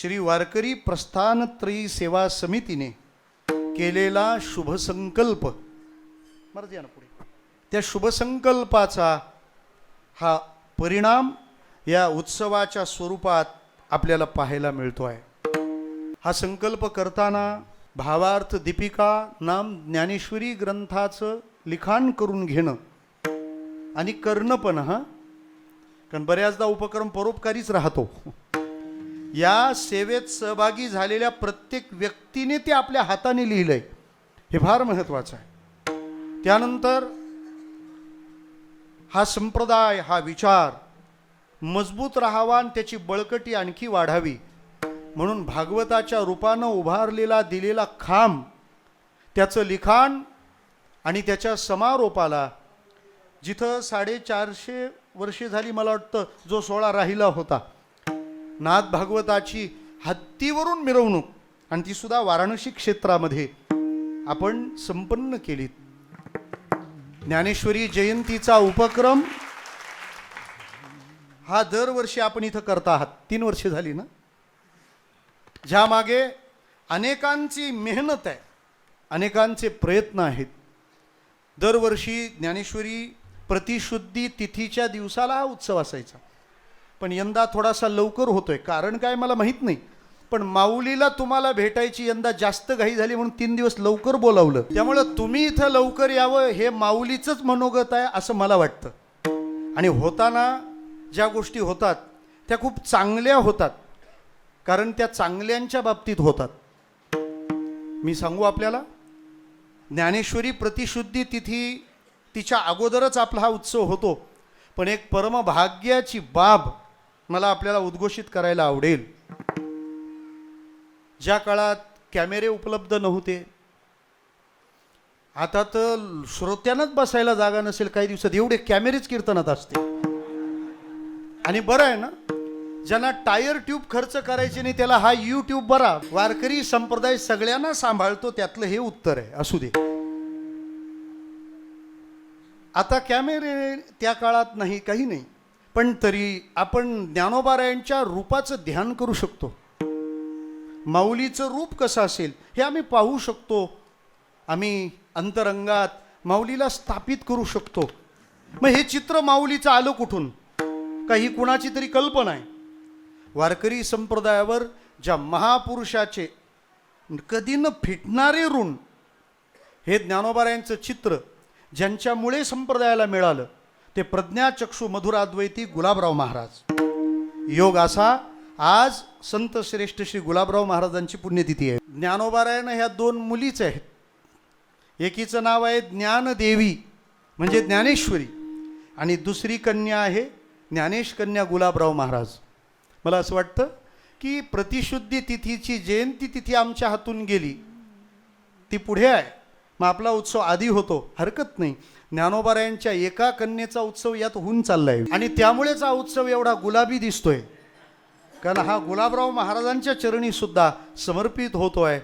श्री वारकरी प्रस्थानत्रयी सेवा समितीने केलेला शुभसंकल्प. मराठी या ना पुढे. त्या शुभसंकल्पाचा हा परिणाम या उत्सवाच्या स्वरूपात आपल्याला पाहायला मिळतो आहे. हा संकल्प करताना भावार्थ दीपिका नाम ज्ञानेश्वरी ग्रंथाचं लिखाण करून घेणं आणि करणं पण हां? कारण बऱ्याचदा उपक्रम परोपकारीच राहतो. या सेवेत सहभागी झालेल्या प्रत्येक व्यक्तीने ते आपल्या हाताने लिहिलं आहे हे फार महत्त्वाचं आहे. त्यानंतर हा संप्रदाय हा विचार मजबूत राहावा आणि त्याची बळकटी आणखी वाढावी. म्हणून भागवताच्या रूपानं उभारलेला दिलेला खांब त्याचं लिखाण आणि त्याच्या समारोपाला जिथं साडेचारशे वर्षे झाली मला वाटतं जो सोहळा राहिला होता. नाथ भागवताची हत्तीवरून मिरवणूक. आणि ती सुद्धा वाराणसी क्षेत्रामध्ये आपण संपन्न केली ज्ञानेश्वरी जयंतीचा उपक्रम हा दरवर्षी आपण इथं करता आहात. तीन वर्षे झाली ना? ज्या मागे अनेकांची मेहनत आहे अनेकांचे प्रयत्न आहेत. दरवर्षी ज्ञानेश्वरी प्रतिशुद्धी तिथीच्या दिवसाला हा उत्सव असायचा. पण यंदा थोडासा लवकर होतोय. कारण काय मला माहीत नाही. पण माऊलीला तुम्हाला भेटायची यंदा जास्त घाई झाली म्हणून तीन दिवस लवकर बोलावलं. त्यामुळं तुम्ही इथं लवकर यावं हे माऊलीचंच मनोगत आहे असं मला वाटतं. आणि होताना ज्या गोष्टी होतात त्या खूप चांगल्या होतात. कारण त्या चांगल्यांच्या बाबतीत होतात. मी सांगू आपल्याला? ज्ञानेश्वरी प्रतिशुद्धी तिथी तिच्या अगोदरच आपला हा उत्सव होतो. पण एक परमभाग्याची बाब मला आपल्याला उद्घोषित करायला आवडेल. ज्या काळात कॅमेरे उपलब्ध नव्हते आता तर श्रोत्यांनाच बसायला जागा नसेल काही दिवसात एवढे कॅमेरेच कीर्तनात असते. आणि बरं आहे ना ज्यांना टायर ट्यूब खर्च करायचे नाही त्याला हा यूट्यूब बरा वारकरी संप्रदाय सगळ्यांना सांभाळतो त्यातलं हे उत्तर आहे असू दे. आता कॅमेरे त्या काळात नाही काही नाही. पण तरी आपण ज्ञानोबारायांच्या रूपाचं ध्यान करू शकतो. माऊलीचं रूप कसं असेल हे आम्ही पाहू शकतो. आम्ही अंतरंगात माऊलीला स्थापित करू शकतो. मग हे चित्र माऊलीचं आलं कुठून? काही कुणाची तरी कल्पना आहे. वारकरी संप्रदायावर ज्या महापुरुषाचे कधी न फिटणारे ऋण हे ज्ञानोबारायांचं चित्र ज्यांच्यामुळे संप्रदायाला मिळालं ते प्रज्ञाचक्षू मधुराद्वैती गुलाबराव महाराज. योग असा आज संत श्रेष्ठ श्री गुलाबराव महाराजांची पुण्यतिथी आहे. ज्ञानोबारायण ह्या दोन मुलीच आहेत. एकीचं नाव आहे ज्ञानदेवी म्हणजे ज्ञानेश्वरी. आणि दुसरी कन्या आहे ज्ञानेश कन्या गुलाबराव महाराज. मला असं वाटतं की प्रतिशुद्धी तिथीची जयंती तिथी आमच्या हातून गेली. ती पुढे आहे. मग आपला उत्सव आधी होतो. हरकत नाही. ज्ञानोबारायांच्या एका कन्येचा उत्सव यात होऊन चाललाय. आणि त्यामुळेच हा उत्सव एवढा गुलाबी दिसतोय. कारण हा गुलाबराव महाराजांच्या चरणी सुद्धा समर्पित होतोय.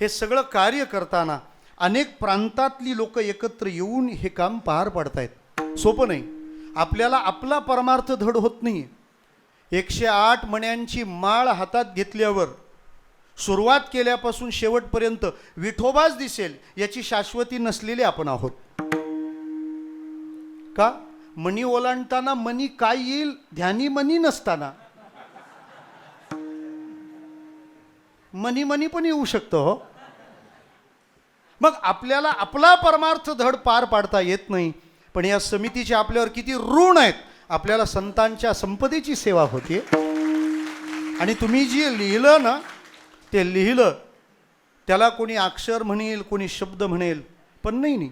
हे सगळं कार्य करताना अनेक प्रांतातली लोक एकत्र येऊन हे काम पार पाडतायत. सोपं नाही. आपल्याला आपला परमार्थ धड होत नाही एकशे आठ मण्यांची माळ हातात घेतल्यावर सुरुवात केल्यापासून शेवटपर्यंत विठोबाच दिसेल याची शाश्वती नसलेली आपण आहोत. का? मणी ओलांडताना मनी काय येईल? ध्यानी मनी नसताना. मनी मनी पण येऊ शकतं हो. मग आपल्याला आपला परमार्थ धड पार पाडता येत नाही पण या समितीचे आपल्यावर किती ऋण आहेत आपल्याला संतांच्या संपदेची सेवा होते आणि तुम्ही जे लिहिलं ना ते लिहिलं त्याला कोणी अक्षर म्हणेल कोणी शब्द म्हणेल पण नाही नाही.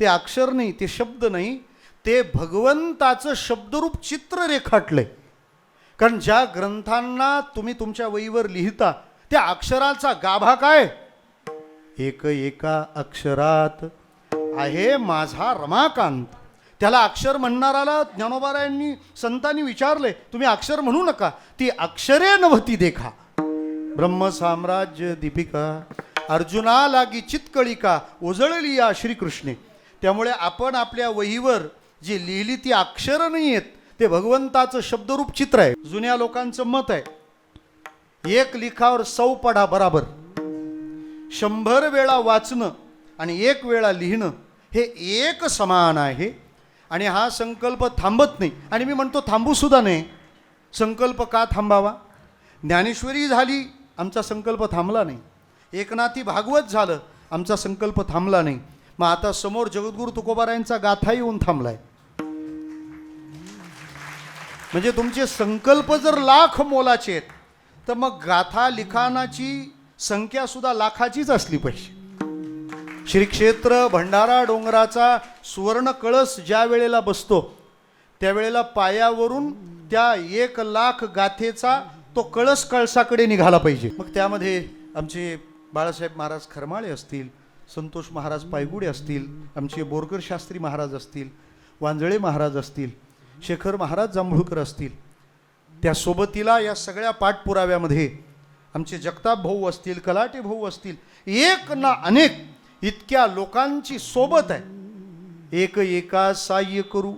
ते अक्षर नाही ते शब्द नाही ते भगवंताचं शब्दरूप चित्र रेखाटलंय. कारण ज्या ग्रंथांना तुम्ही तुमच्या वहीवर लिहिता त्या अक्षराचा गाभा काय? एक एका अक्षरात आहे माझा रमाकांत. त्याला अक्षर म्हणणाराला ज्ञानोबारायांनी संतांनी विचारले तुम्ही अक्षर म्हणू नका ती अक्षरे नव्हती देखा. ब्रह्मसाम्राज्य दीपिका अर्जुना लागी चितकळिका ओजळली या श्रीकृष्णे. त्यामुळे आपण आपल्या वहीवर जी लिहिली ती अक्षरं नाही आहेत ते भगवंताचं शब्दरूप चित्र आहे. जुन्या लोकांचं मत आहे. एक लिखावर सौ पडा बराबर. शंभर वेळा वाचणं आणि एक वेळा लिहिणं हे एक समान आहे. आणि हा संकल्प थांबत नाही. आणि मी म्हणतो थांबूसुद्धा नाही संकल्प का थांबावा? ज्ञानेश्वरी झाली आमचा संकल्प थांबला नाही. एकनाथी भागवत झालं आमचा संकल्प थांबला नाही. मग आता समोर जगद्गुरु तुकोबारायांचा गाथा येऊन थांबलाय. म्हणजे तुमचे संकल्प जर लाख मोलाचे आहेत तर मग गाथा लिखाणाची संख्या सुद्धा लाखाचीच असली पाहिजे. श्री क्षेत्र भंडारा डोंगराचा सुवर्ण कळस ज्या वेळेला बसतो त्यावेळेला पायावरून त्या एक लाख गाथेचा तो कळस कळसाकडे निघाला पाहिजे. मग त्यामध्ये आमचे बाळासाहेब महाराज खरमाळे असतील संतोष महाराज पायगुडे असतील आमचे बोरकर शास्त्री महाराज असतील वांजळे महाराज असतील शेखर महाराज जांभूळकर असतील त्या सोबतीला या सगळ्या पाठपुराव्यामध्ये आमचे जगताप भाऊ असतील कलाटे भाऊ असतील एक ना अनेक इतक्या लोकांची सोबत आहे. एक एका साह्य करू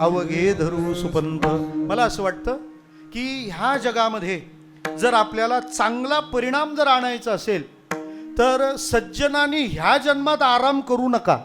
अवघे धरू सुपंत. मला असं वाटतं की ह्या जगामध्ये जर आपल्याला चांगला परिणाम जर आणायचा असेल तर सज्जनाने ह्या जन्मात आराम करू नका.